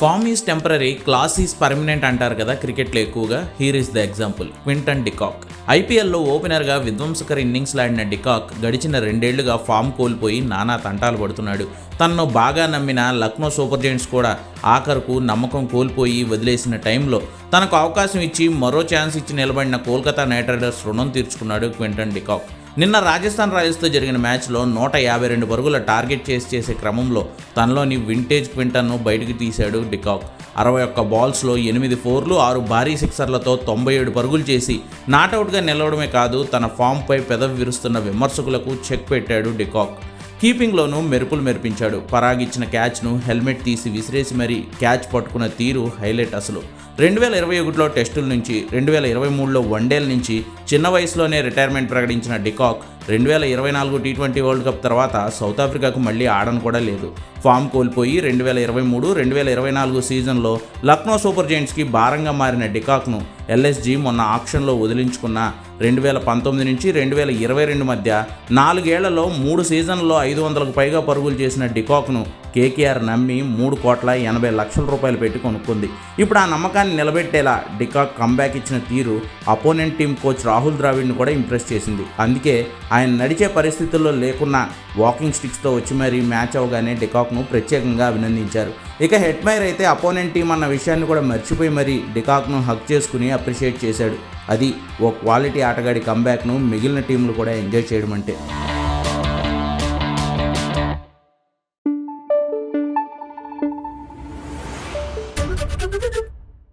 Form is temporary class is permanent అంటారు కదా క్రికెట్లో ఎక్కువగా. Here is the example Quinton de Kock ఐపీఎల్లో ఓపెనర్గా విధ్వంసకర ఇన్నింగ్స్ ఆడిన డికాక్ గడిచిన రెండేళ్ళుగా ఫామ్ కోల్పోయి నానా తంటాలు పడుతున్నాడు. తనను బాగా నమ్మిన లక్నో సూపర్ జెయింట్స్ కూడా ఆఖరుకు నమ్మకం కోల్పోయి వదిలేసిన టైంలో తనకు అవకాశం ఇచ్చి మరో ఛాన్స్ ఇచ్చి నిలబడిన కోల్కతా నైట్ రైడర్స్ రుణం తీర్చుకున్నాడు క్వింటన్ డికాక్ నిన్న రాజస్థాన్ రాయల్స్తో జరిగిన మ్యాచ్లో నూట యాభై రెండు పరుగుల టార్గెట్ చేసి చేసే క్రమంలో తనలోని వింటేజ్ క్వింటన్ను బయటికి తీశాడు డికాక్. అరవై ఒక్క బాల్స్లో ఎనిమిది ఫోర్లు ఆరు భారీ సిక్సర్లతో తొంభై ఏడు పరుగులు చేసి నాటౌట్గా నిలవడమే కాదు తన ఫామ్పై పెదవి విరుస్తున్న విమర్శకులకు చెక్ పెట్టాడు డికాక్. కీపింగ్లోనూ మెరుపులు మెరిపించాడు. పరాగ్ ఇచ్చిన క్యాచ్ను హెల్మెట్ తీసి విసిరేసి మరీ క్యాచ్ పట్టుకున్న తీరు హైలైట్ అసలు. రెండు వేల ఇరవై ఒకటిలో టెస్టుల నుంచి రెండు వేల ఇరవై మూడులో వన్డేల నుంచి చిన్న వయసులోనే రిటైర్మెంట్ ప్రకటించిన డికాక్ రెండు వేల ఇరవై నాలుగు టీ ట్వంటీ వరల్డ్ కప్ తర్వాత సౌత్ ఆఫ్రికాకు మళ్ళీ ఆడను కూడా లేదు. ఫామ్ కోల్పోయి రెండు వేల ఇరవై మూడు రెండు వేల ఇరవై నాలుగు సీజన్లో లక్నో సూపర్ జైంట్స్కి భారంగా మారిన డికాక్ను ఎల్ఎస్జీ మొన్న ఆక్షన్లో వదిలించుకున్న రెండు వేల పంతొమ్మిది నుంచి రెండు వేల ఇరవై రెండు మధ్య నాలుగేళ్ళలో మూడు సీజన్లలో ఐదు వందలకు పైగా పరుగులు చేసిన డికాక్ను కేకేఆర్ నమ్మి మూడు కోట్ల ఎనభై లక్షల రూపాయలు పెట్టి కొనుక్కుంది. ఇప్పుడు ఆ నమ్మకాన్ని నిలబెట్టేలా డికాక్ కంబ్యాక్ ఇచ్చిన తీరు అపోనెంట్ టీం కోచ్ రాహుల్ ద్రావిడ్ని కూడా ఇంప్రెస్ చేసింది. అందుకే ఆయన నడిచే పరిస్థితుల్లో లేకున్నా వాకింగ్ స్టిక్స్తో వచ్చి మరీ మ్యాచ్ అవగానే డికాక్ను ప్రత్యేకంగా అభినందించారు. ఇక హెడ్మైర్ అయితే అపోనెంట్ టీం అన్న విషయాన్ని కూడా మర్చిపోయి మరీ డికాక్ను హక్ చేసుకుని అప్రిషియేట్ చేశాడు. అది ఓ క్వాలిటీ ఆటగాడి కంబ్యాక్ను మిగిలిన టీంలు కూడా ఎంజాయ్ చేయడం అంటే.